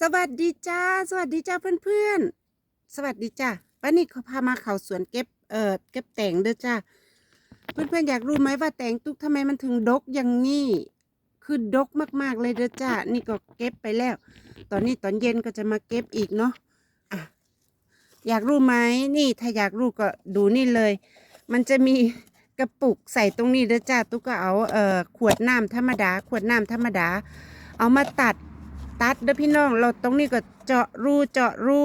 สวัสดีจ้า สวัสดีจ้าเพื่อนๆ สวัสดีจ้าวันนี้เขาพามาเขาสวนเก็บเอ่อเก็บแต่งเด้อจ้าเพื่อนๆอยากรู้ไหมว่าแต่งตุกทำไมมันถึงดกอย่างนี้คือดกมากๆเลยเด้อจ้านี่ก็เก็บไปแล้ว ตอนนี้ตอนเย็นก็จะมาเก็บอีกเนาะอะอยากรู้ไหมนี่ถ้าอยากรู้ก็ดูนี่เลย มันจะมีกระปุกใส่ตรงนี้เด้อจ้าตุ๊กก็เอาเอ่อขวดน้ำธรรมดา ขวดน้ำธรรมดา เอามาตัด ตัดเด้อพี่น้อง เราตรงนี้ก็เจาะรูเจาะรู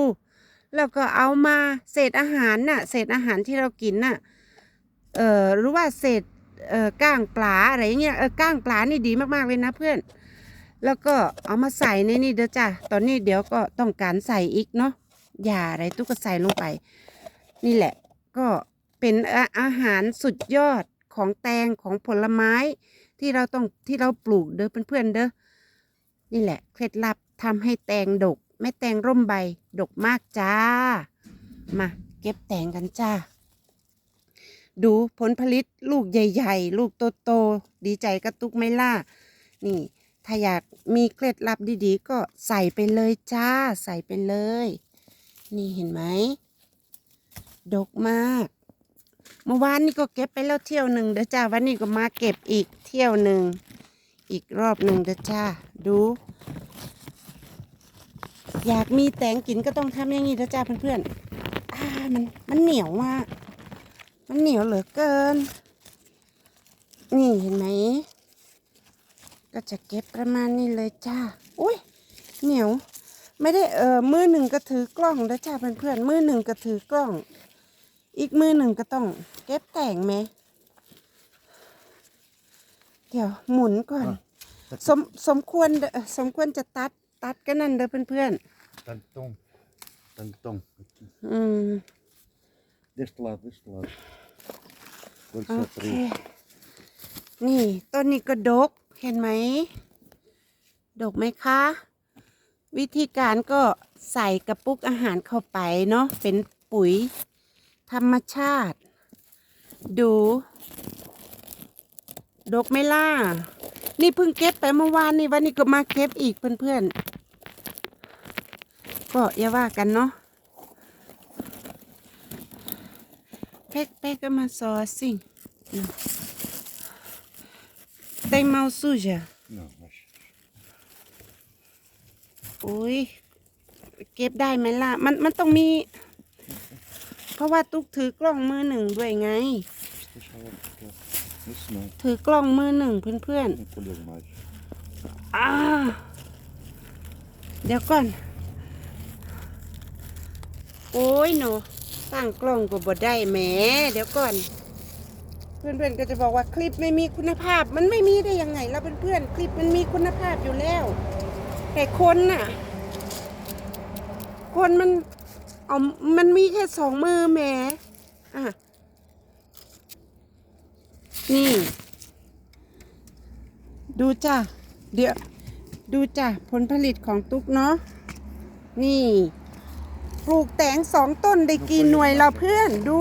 แล้วก็เอามาเศษอาหารน่ะ เศษอาหารที่เรากินน่ะ เอ่อหรือว่าเศษเอ่อก้างปลาอะไรอย่างเงี้ย เออก้างปลานี่ดีมากๆเลยนะเพื่อน แล้วก็เอามาใส่ในนี่เด้อจ้ะ ตอนนี้เดี๋ยวก็ต้องการใส่อีกเนาะอย่าอะไรตุ๊กใส่ลงไป นี่แหละ ก็เป็นอาอาหารสุดยอดของแตงของผลไม้ที่เราต้องที่เราปลูกเด้อเพื่อนๆเด้อ นี่แหละ เคล็ดลับทำให้แตงดก ไม่แตงร่มใบ ดกมากจ้า มา เก็บแตงกันจ้า ดูผลผลิตลูกใหญ่ ๆ ลูกโตๆดีใจกระตุกไม่ล่ะนี่ ถ้าอยากมีเคล็ดลับดีๆ ก็ใส่ไปเลยจ้า ใส่ไปเลย นี่เห็นไหม ดกมากเมื่อวานนี่ก็เก็บไปแล้วเที่ยวหนึ่งเด้อจ้า วันนี้ก็มาเก็บอีกเที่ยวหนึ่ง อีกรอบหนึ่งเด้อจ้า ดู อยากมีแตงกินก็ต้องทำอย่างนี้เด้อจ้าเพื่อนๆอ่ามันมันเหนียวมาก มันเหนียวเหลือเกิน นี่เห็นไหม ก็จะเก็บประมาณนี้เลยจ้า อุ้ยเหนียว ไม่ได้เออมือหนึ่งก็ถือกล้องเด้อจ้าเพื่อนๆมือหนึ่งก็ถือกล้อง อีกมือหนึ่งก็ต้อง เก็บแต่งไหม เดี๋ยวหมุนก่อน สมสมควรเด้อสมควรจะตัดตัดกันนั่นเด้อเพื่อน Tantão. Tantão. Aqui. ๆอืม Deste lado, deste lado. Olha โอ só เค três. นี่ต้นนี้ก็ดก เห็นไหม ดกไหมคะ วิธีการก็ใส่กระปุกอาหารเข้าไปเนาะ เป็นปุ๋ยธรรมชาติ ดู ดกไหม่ล่ะ นี่เพิ่งเก็บไปเมื่อวานนี่วันนี้ก็มาเก็บอีกเพื่อนๆ ก็อย่าว่ากันเนาะแป๊กแป๊กก็มาซอสิอืม Tem mão suja? Não, mas อุ้ยเก็บได้ไหมล่ะ มันมันต้องมี เพราะว่าตุ๊กถือกล้องมือหนึ่งด้วยไง deixa lá ficar. Isso não. ถือกล้องมือหนึ่งเพื่อน Não colher mais. ๆอ่าเดี๋ยวก่อน โอ้ยหนูตั้งกล้องก็บ่ได้แหมเดี๋ยวก่อน เพื่อนๆก็จะบอกว่าคลิปไม่มีคุณภาพ มันไม่มีได้ยังไงล่ะเพื่อนๆคลิปมันมีคุณภาพอยู่แล้ว แต่คนน่ะ คนมันเอามันมีแค่สองมือแหมอะ นี่ ดูจ้ะเดี๋ยวดูจ้ะผลผลิตของตุ๊กเนาะนี่ปลูกแตงสองต้นได้กี่หน่วยเราเพื่อนดู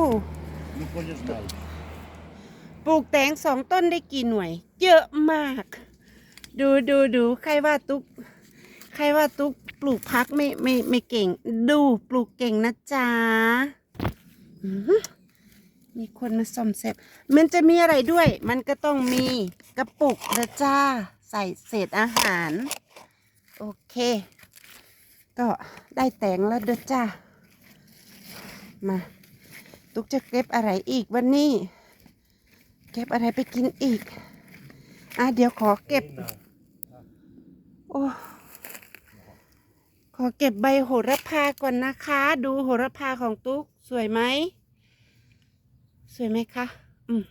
ปลูกแตงสองต้นได้กี่หน่วย เยอะมาก ดูดูดูใครว่าตุ๊กใครว่าตุ๊กปลูกพักไม่ไม่ไม่เก่ง ดูปลูกเก่งนะจ๊ะ มีคนมาซ่อมแซมมันจะมีอะไรด้วย มันก็ต้องมีกระปุกนะจ้า ใส่เศษอาหาร โอเค ก็ได้แตงแล้วเด้อจ้า มา ตุ๊กจะเก็บอะไรอีกวันนี้ เก็บอะไรไปกินอีก อะเดี๋ยวขอเก็บ โอ้ขอเก็บใบโหระพาก่อนนะคะ ดูโหระพาของตุ๊กสวยไหม วยไหมคะอืม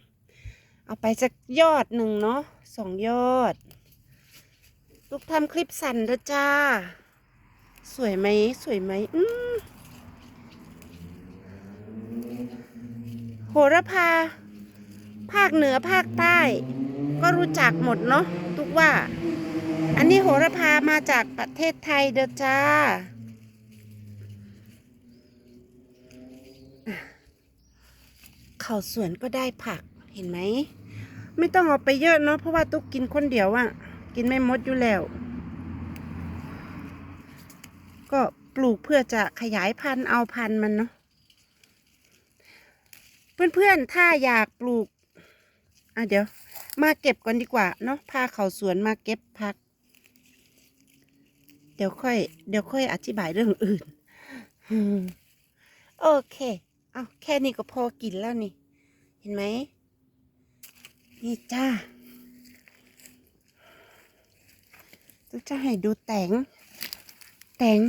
เอาไปสักยอดหนึ่งเนาะสองยอดตุ๊กทำคลิปสั่นเด้อจ้า สวยไหมสวยไหมอืมโหระพา ภาคเหนือภาคใต้ ก็รู้จักหมดเนาะทุกว่า อันนี้โหระพามาจากประเทศไทยเด้อจ้า เข้าวสวนก็ได้ผักเห็นไหม ไม่ต้องเอาไปเยอะเนาะเพราะว่าตุ๊กกินคนเดียวอะ่ะกินไม่หมดอยู่แล้ว ก็ปลูกเพื่อจะขยายพันธุ์เอาพันธุ์มันเนาะเพื่อนๆถ้าอยากปลูกอะเดี๋ยว มาเก็บก่อนดีกว่าเนาะพาเขาสวนมาเก็บพัก เดี๋ยวค่อย เดี๋ยวค่อยอธิบายเรื่องอื่นโอเค เอาแค่นี้ก็พอกินแล้วนี่ ห็นไหม นี่จ้าตุ๊กจะให้ดูแตง แตง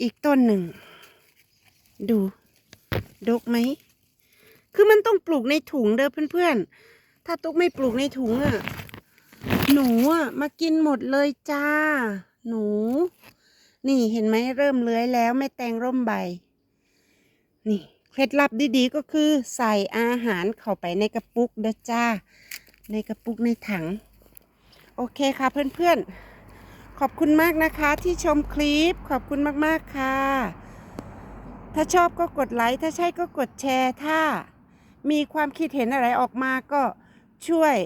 อีกต้นหนึ่ง ดู ดกไหม คือมันต้องปลูกในถุงเด้อเพื่อนๆ ถ้าตุ๊กไม่ปลูกในถุงอะหนูอะมากินหมดเลยจ้า หนู นี่เห็นไหมเริ่มเลื้อยแล้วแม่แตงร่มใบ นี่ ล็ดลับดีๆก็คือใส่อาหารเข้าไปในกระปุกเด้อจ้า ในกระปุกในถัง โอเคค่ะเพื่อนๆ ขอบคุณมากนะคะที่ชมคลิปขอบคุณมากๆค่ะ ถ้าชอบก็กดไลค์ถ้าใช่ก็กดแชร์ถ้า มีความคิดเห็นอะไรออกมาก็ช่วย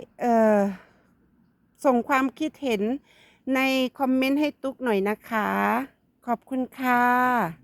ส่งความคิดเห็นในคอมเมนต์ให้ตุ๊กหน่อยนะคะ ขอบคุณค่ะ